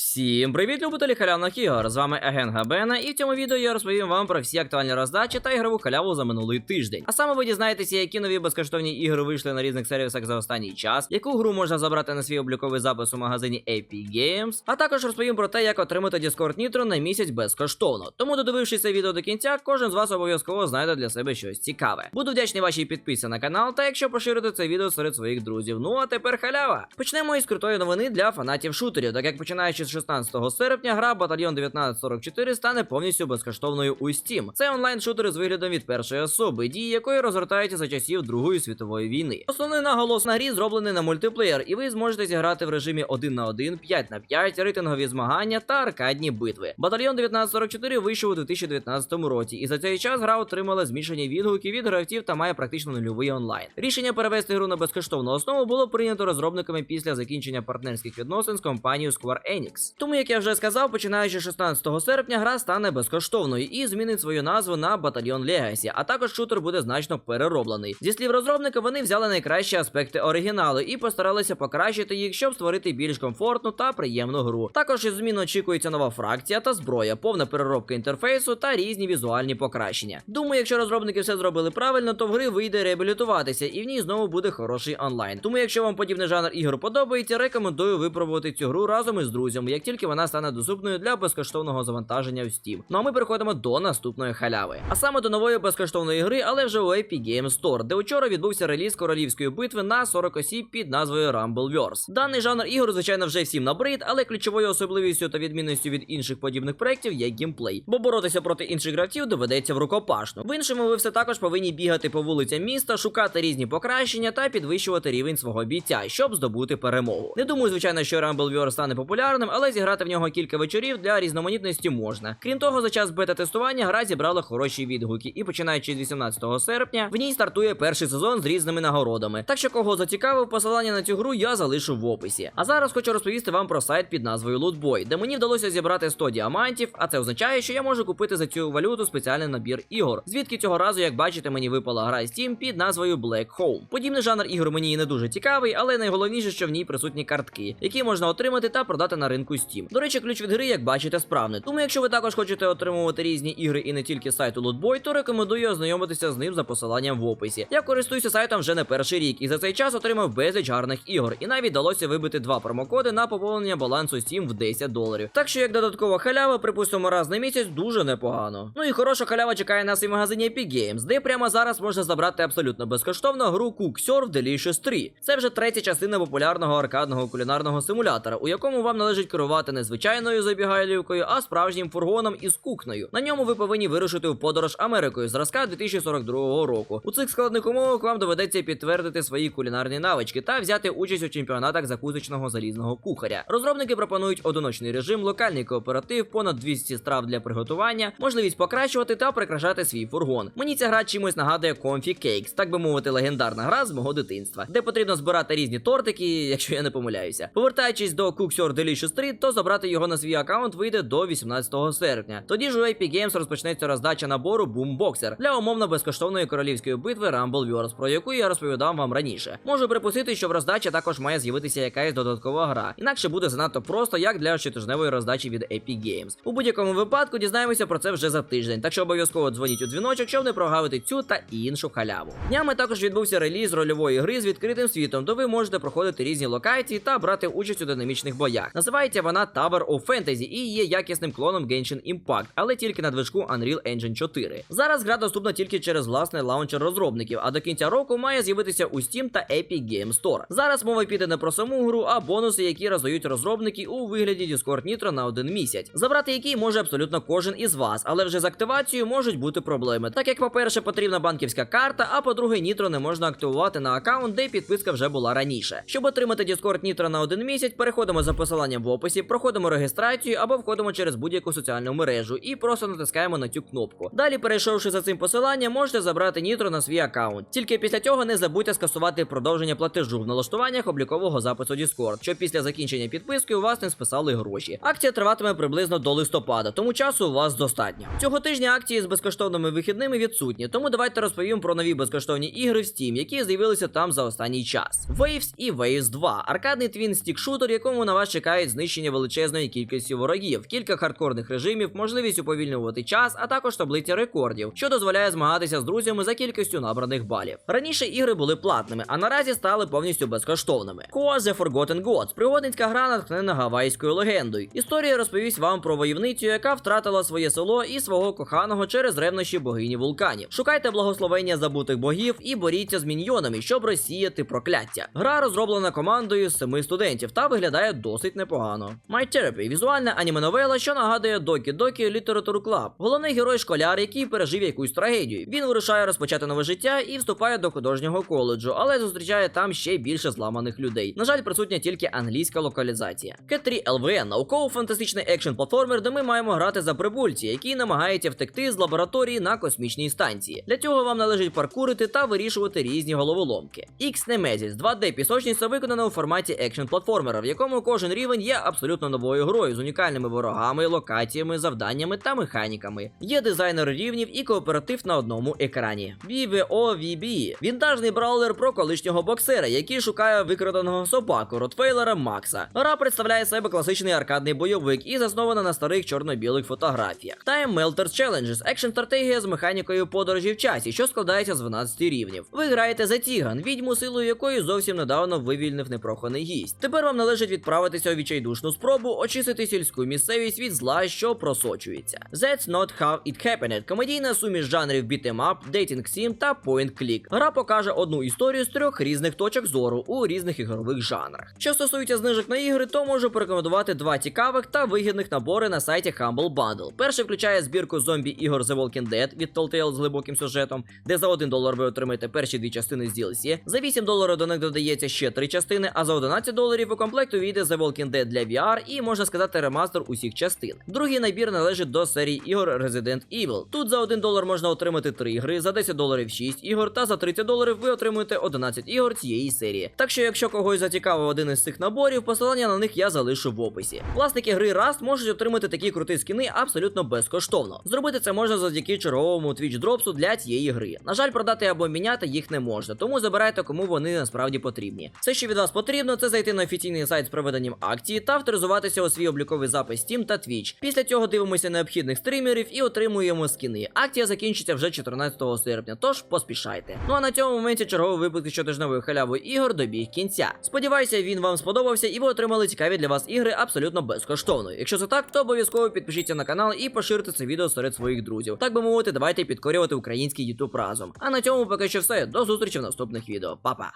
Всім привіт, любителі халявних ігор! З вами Аген Габена, і в цьому відео я розповім вам про всі актуальні роздачі та ігрову халяву за минулий тиждень. А саме ви дізнаєтеся, які нові безкоштовні ігри вийшли на різних сервісах за останній час, яку гру можна забрати на свій обліковий запис у магазині Epic Games, а також розповім про те, як отримати Discord Nitro на місяць безкоштовно. Тому, додивившись це відео до кінця, кожен з вас обов'язково знайде для себе щось цікаве. Буду вдячний вашій підписці на канал та якщо поширити це відео серед своїх друзів. Ну а тепер халява. Почнемо із крутої новини для фанатів шутерів, так як починаючи з 16 серпня гра Батальйон 1944 стане повністю безкоштовною у Steam. Це онлайн-шутер з виглядом від першої особи, дії якої розгортаються за часів Другої світової війни. Основний наголос на грі зроблений на мультиплеєр, і ви зможете зіграти в режимі 1 на 1, 5 на 5, рейтингові змагання та аркадні битви. Батальйон 1944 вийшов у 2019 році, і за цей час гра отримала змішані відгуки від гравців та має практично нульовий онлайн. Рішення перевести гру на безкоштовну основу було прийнято розробниками після закінчення партнерських відносин з компанією Square Enix. Тому, як я вже сказав, починаючи 16 серпня, гра стане безкоштовною і змінить свою назву на Батальйон Legacy, а також шутер буде значно перероблений. Зі слів розробника, вони взяли найкращі аспекти оригіналу і постаралися покращити їх, щоб створити більш комфортну та приємну гру. Також із змін очікується нова фракція та зброя, повна переробка інтерфейсу та різні візуальні покращення. Думаю, якщо розробники все зробили правильно, то в гри вийде реабілітуватися, і в ній знову буде хороший онлайн. Тому, якщо вам подібний жанр ігор подобається, рекомендую випробувати цю гру разом із друзями, як тільки вона стане доступною для безкоштовного завантаження в Steam. Ну а ми переходимо до наступної халяви. А саме до нової безкоштовної гри, але вже у Epic Games Store, де вчора відбувся реліз королівської битви на 40 осіб під назвою Rumbleverse. Даний жанр ігор, звичайно, вже всім набрид, але ключовою особливістю та відмінністю від інших подібних проєктів є геймплей, бо боротися проти інших гравців доведеться в рукопашну. В іншому ви все також повинні бігати по вулицям міста, шукати різні покращення та підвищувати рівень свого бійця, щоб здобути перемогу. Не думаю, звичайно, що Rumbleverse стане популярним, але зіграти в нього кілька вечорів для різноманітності можна. Крім того, за час бета-тестування гра зібрала хороші відгуки, і починаючи з 18 серпня, в ній стартує перший сезон з різними нагородами. Так що кого зацікавив, посилання на цю гру я залишу в описі. А зараз хочу розповісти вам про сайт під назвою Lootboy, де мені вдалося зібрати 100 діамантів, а це означає, що я можу купити за цю валюту спеціальний набір ігор. Звідки цього разу, як бачите, мені випала гра Steam під назвою Black Home. Подібний жанр ігор мені і не дуже цікавий, але найголовніше, що в ній присутні картки, які можна отримати та продати на ринку Steam. До речі, ключ від гри, як бачите, справний. Тому, якщо ви також хочете отримувати різні ігри і не тільки сайту Lootboy, то рекомендую ознайомитися з ним за посиланням в описі. Я користуюся сайтом вже не перший рік, і за цей час отримав безліч гарних ігор. І навіть вдалося вибити два промокоди на поповнення балансу Steam в 10 доларів. Так що, як додаткова халява, припустимо, раз на місяць, дуже непогано. Ну і хороша халява чекає нас і в магазині Epic Games, де прямо зараз можна забрати абсолютно безкоштовно гру Cook Surf Delicious 3. Це вже третя частина популярного аркадного кулінарного симулятора, у якому вам належить керувати не звичайною забігайлівкою, а справжнім фургоном із кухнею. На ньому ви повинні вирушити в подорож Америкою зразка 2042 року. У цих складних умовах вам доведеться підтвердити свої кулінарні навички та взяти участь у чемпіонатах закусочного залізного кухаря. Розробники пропонують одиночний режим, локальний кооператив, понад 200 страв для приготування, можливість покращувати та прикрашати свій фургон. Мені ця гра чимось нагадує Comfy Cakes, так би мовити, легендарна гра з мого дитинства, де потрібно збирати різні тортики, якщо я не помиляюся. Повертаючись до Cookshore Delicious 3, то забрати його на свій аккаунт вийде до 18 серпня. Тоді ж у Epic Games розпочнеться роздача набору Boom Boxer для умовно безкоштовної королівської битви Rumble Wars, про яку я розповідав вам раніше. Можу припустити, що в роздачі також має з'явитися якась додаткова гра, інакше буде занадто просто, як для щотижневої роздачі від Epic Games. У будь-якому випадку дізнаємося про це вже за тиждень, так що обов'язково дзвоніть у дзвіночок, щоб не прогавити цю та іншу халяву. Днями також відбувся реліз рольової гри з відкритим світом, де ви можете проходити різні локації та брати участь у динамічних боях. Називається вона Tower of Fantasy і є якісним клоном Genshin Impact, але тільки на движку Unreal Engine 4. Зараз гра доступна тільки через власний лаунчер розробників, а до кінця року має з'явитися у Steam та Epic Game Store. Зараз мова піде не про саму гру, а бонуси, які роздають розробники у вигляді Discord Nitro на один місяць, забрати який може абсолютно кожен із вас, але вже з активацією можуть бути проблеми. Так як, по-перше, потрібна банківська карта, а по-друге, Nitro не можна активувати на аккаунт, де підписка вже була раніше. Щоб отримати Discord Nitro на один місяць, переходимо за посиланням в описі, проходимо реєстрацію або входимо через будь-яку соціальну мережу і просто натискаємо на цю кнопку. Далі, перейшовши за цим посиланням, можете забрати Nitro на свій аккаунт. Тільки після цього не забудьте скасувати продовження платежу в налаштуваннях облікового запису Discord, щоб після закінчення підписки у вас не списали гроші. Акція триватиме приблизно до листопада, тому часу у вас достатньо. Цього тижня акції з безкоштовними вихідними відсутні, тому давайте розповім про нові безкоштовні ігри в Steam, які з'явилися там за останній час. Waves і Waves 2 аркадний твін стік шутер, якому на вас чекають знижки знищення величезної кількості ворогів, кілька хардкорних режимів, можливість уповільнювати час, а також таблиця рекордів, що дозволяє змагатися з друзями за кількістю набраних балів. Раніше ігри були платними, а наразі стали повністю безкоштовними. Коа The Forgotten Gods – пригодницька гра натхнена гавайською легендою. Історія розповість вам про воєвницю, яка втратила своє село і свого коханого через ревнощі богині вулканів. Шукайте благословення забутих богів і боріться з міньйонами, щоб розсіяти прокляття. Гра розроблена командою з семи студентів та виглядає досить непогано. My Therapy – візуальна аніме-новела, що нагадує Докі Докі Literature Club. Головний герой школяр, який пережив якусь трагедію. Він вирушає розпочати нове життя і вступає до художнього коледжу, але зустрічає там ще більше зламаних людей. На жаль, присутня тільки англійська локалізація. Cat3 LVN – науково-фантастичний екшн платформер, де ми маємо грати за прибульці, які намагаються втекти з лабораторії на космічній станції. Для цього вам належить паркурити та вирішувати різні головоломки. X Nemesis 2D пісочниця виконана у форматі екшн платформера, в якому кожен рівень є абсолютно новою грою з унікальними ворогами, локаціями, завданнями та механіками. Є дизайнер рівнів і кооператив на одному екрані. BVOVB – вінтажний браулер про колишнього боксера, який шукає викраденого собаку Ротвейлера Макса. Гра представляє себе класичний аркадний бойовик і заснована на старих чорно-білих фотографіях. Time Melter Challenges – екшн стратегія з механікою подорожі в часі, що складається з 12 рівнів. Ви граєте за Тіган, відьму силою якої зовсім недавно вивільнив непроханий гість. Тепер вам належить відправитися у відчайдушну спробу очистити сільську місцевість від зла, що просочується. That's not how it happened. Комедійна суміш жанрів up, dating sim та point click. Гра покаже одну історію з трьох різних точок зору у різних ігрових жанрах. Що стосується знижок на ігри, то можу порекомендувати два цікавих та вигідних набори на сайті Humble Bundle. Перший включає збірку зомбі ігор The Walking Dead від Telltale з глибоким сюжетом, де за 1 долар ви отримаєте перші дві частини з DLC. За 8 доларів до них додається ще три частини, а за 11 доларів у комплект увійде The Walking Dead для VR і можна сказати ремастер усіх частин. Другий набір належить до серії ігор Resident Evil. Тут за 1 долар можна отримати 3 ігри, за 10 доларів 6 ігор, та за 30 доларів ви отримуєте 11 ігор цієї серії. Так що, якщо когось зацікавив один із цих наборів, посилання на них я залишу в описі. Власники гри Rust можуть отримати такі круті скини абсолютно безкоштовно. Зробити це можна завдяки черговому Twitch дропсу для цієї гри. На жаль, продати або міняти їх не можна, тому забирайте кому вони насправді потрібні. Все, що від вас потрібно, це зайти на офіційний сайт з проведенням акції та авторизуватися у свій обліковий запис Steam та Twitch. Після цього дивимося необхідних стрімерів і отримуємо скини. Акція закінчиться вже 14 серпня, тож поспішайте. Ну а на цьому моменті черговий випуск щотижневої халяви ігор добіг кінця. Сподіваюся, він вам сподобався і ви отримали цікаві для вас ігри абсолютно безкоштовно. Якщо це так, то обов'язково підпишіться на канал і поширте це відео серед своїх друзів. Так би мовити, давайте підкорювати український YouTube разом. А на цьому поки що все. До зустрічі в наступних відео. Па-па!